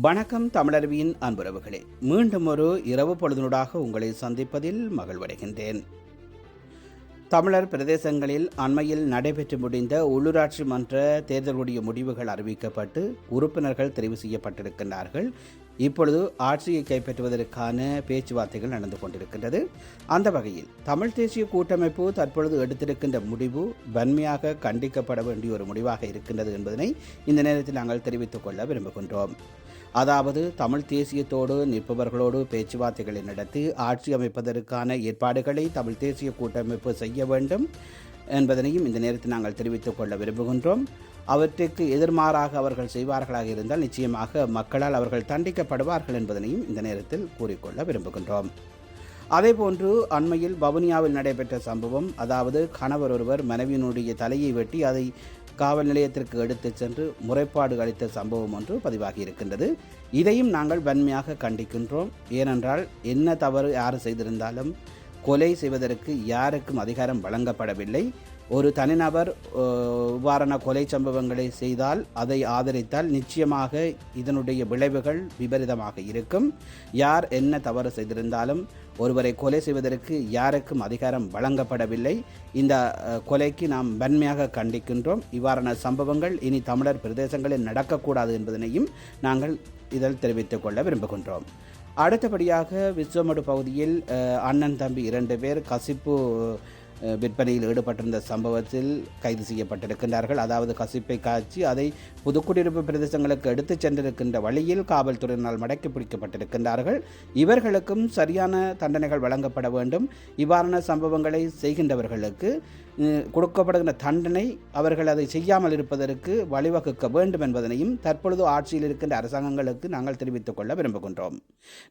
வணக்கம் தமிழருவியின் அன்புறவுகளே. மீண்டும் ஒரு இரவு பொழுதுனூடாக உங்களை சந்திப்பதில் மகிழ்வடைகின்றேன். தமிழர் பிரதேசங்களில் அண்மையில் நடைபெற்று முடிந்த உள்ளூராட்சி மன்ற தேர்தலுடைய முடிவுகள் அறிவிக்கப்பட்டு உறுப்பினர்கள் தெரிவு செய்யப்பட்டிருக்கின்றார்கள். இப்பொழுது ஆட்சியை கைப்பற்றுவதற்கான பேச்சுவார்த்தைகள் நடந்து கொண்டிருக்கின்றது. அந்த வகையில் தமிழ் தேசிய கூட்டமைப்பு தற்பொழுது எடுத்திருக்கின்ற முடிவு வன்மையாக கண்டிக்கப்பட வேண்டிய ஒரு முடிவாக இருக்கின்றது என்பதனை இந்த நேரத்தில் நாங்கள் தெரிவித்துக் கொள்ள விரும்புகின்றோம். அதாவது தமிழ் தேசியத்தோடு நிற்பவர்களோடு பேச்சுவார்த்தைகளை நடத்தி ஆட்சி அமைப்பதற்கான ஏற்பாடுகளை தமிழ் தேசிய கூட்டமைப்பு செய்ய வேண்டும் என்பதனையும் இந்த நேரத்தில் நாங்கள் தெரிவித்துக் கொள்ள விரும்புகின்றோம். அவற்றுக்கு எதிர்மாறாக அவர்கள் செய்வார்களாக இருந்தால் நிச்சயமாக மக்களால் அவர்கள் தண்டிக்கப்படுவார்கள் என்பதனையும் இந்த நேரத்தில் கூறிக்கொள்ள விரும்புகின்றோம். அதேபோன்று அண்மையில் வவுனியாவில் நடைபெற்ற சம்பவம் அதாவது கணவர் ஒருவர் மனைவியினுடைய தலையை வெட்டி அதை காவல் நிலையத்திற்கு எடுத்துச் சென்று முறைப்பாடு அளித்த சம்பவம் ஒன்று பதிவாகி இருக்கின்றது. இதையும் நாங்கள் வன்மையாக கண்டிக்கின்றோம். ஏனென்றால் என்ன தவறு யார் செய்திருந்தாலும் கொலை செய்வதற்கு யாருக்கும் அதிகாரம் வழங்கப்படவில்லை. ஒரு தனிநபர் இவ்வாறான கொலை சம்பவங்களை செய்தால் அதை ஆதரித்தால் நிச்சயமாக இதனுடைய விளைவுகள் விபரீதமாக இருக்கும். யார் என்ன தவறு செய்திருந்தாலும் ஒருவரை கொலை செய்வதற்கு யாருக்கும் அதிகாரம் வழங்கப்படவில்லை. இந்த கொலைக்கு நாம் வன்மையாக கண்டிக்கின்றோம். இவ்வாறான சம்பவங்கள் இனி தமிழர் பிரதேசங்களில் நடக்கக்கூடாது என்பதனையும் நாங்கள் இதில் தெரிவித்துக் கொள்ள விரும்புகின்றோம். அடுத்தபடியாக விஸ்வமடு பகுதியில் அண்ணன் தம்பி இரண்டு பேர் கசிப்பு விற்பனையில் ஈடுபட்டிருந்த சம்பவத்தில் கைது செய்யப்பட்டிருக்கின்றார்கள். அதாவது கசிப்பை காய்ச்சி அதை புதுக்குடியிருப்பு பிரதேசங்களுக்கு எடுத்துச் சென்றிருக்கின்ற வழியில் காவல்துறையினால் மடக்கி பிடிக்கப்பட்டிருக்கின்றார்கள். இவர்களுக்கும் சரியான தண்டனைகள் வழங்கப்பட வேண்டும். இவ்வாறான சம்பவங்களை செய்கின்றவர்களுக்கு கொடுக்கப்படுகின்ற தண்டனை அவர்கள் அதை செய்யாமல் இருப்பதற்கு வழிவகுக்க வேண்டும் என்பதனையும் தற்பொழுது ஆட்சியில் இருக்கின்ற அரசாங்கங்களுக்கு நாங்கள் தெரிவித்துக் கொள்ள விரும்புகின்றோம்.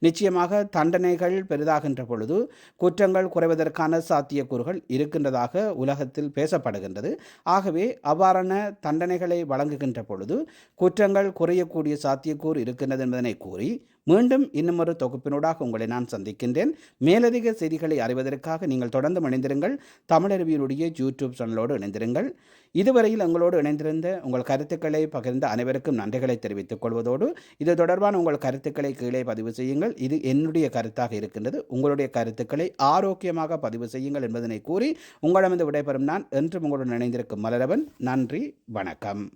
நிச்சயமாக தண்டனைகள் பெரிதாகின்ற பொழுது குற்றங்கள் குறைவதற்கான சாத்தியக்கூறுகள் இருக்கின்றதாக உலகத்தில் பேசப்படுகின்றது. ஆகவே அவ்வாறான தண்டனைகளை வழங்குகின்ற பொழுது குற்றங்கள் குறையக்கூடிய சாத்தியக்கூறு இருக்கின்றது என்பதனை கூறி மீண்டும் இன்னும் ஒரு தொகுப்பினூடாக உங்களை நான் சந்திக்கின்றேன். மேலதிக செய்திகளை அறிவதற்காக நீங்கள் தொடர்ந்து இணைந்திருங்கள். தமிழறிவியலுடைய யூடியூப் சேனலோடு இணைந்திருங்கள். இதுவரையில் உங்களோடு இணைந்திருந்த உங்கள் கருத்துக்களை பகிர்ந்த அனைவருக்கும் நன்றிகளை தெரிவித்துக் கொள்வதோடு இது தொடர்பான உங்கள் கருத்துக்களை கீழே பதிவு செய்யுங்கள். இது என்னுடைய கருத்தாக இருக்கின்றது. உங்களுடைய கருத்துக்களை ஆரோக்கியமாக பதிவு செய்யுங்கள் என்பதனை கூறி உங்களிடமிருந்து விடைபெறும் நான் என்றும் உங்களுடன் இணைந்திருக்கும் மலரவன். நன்றி வணக்கம்.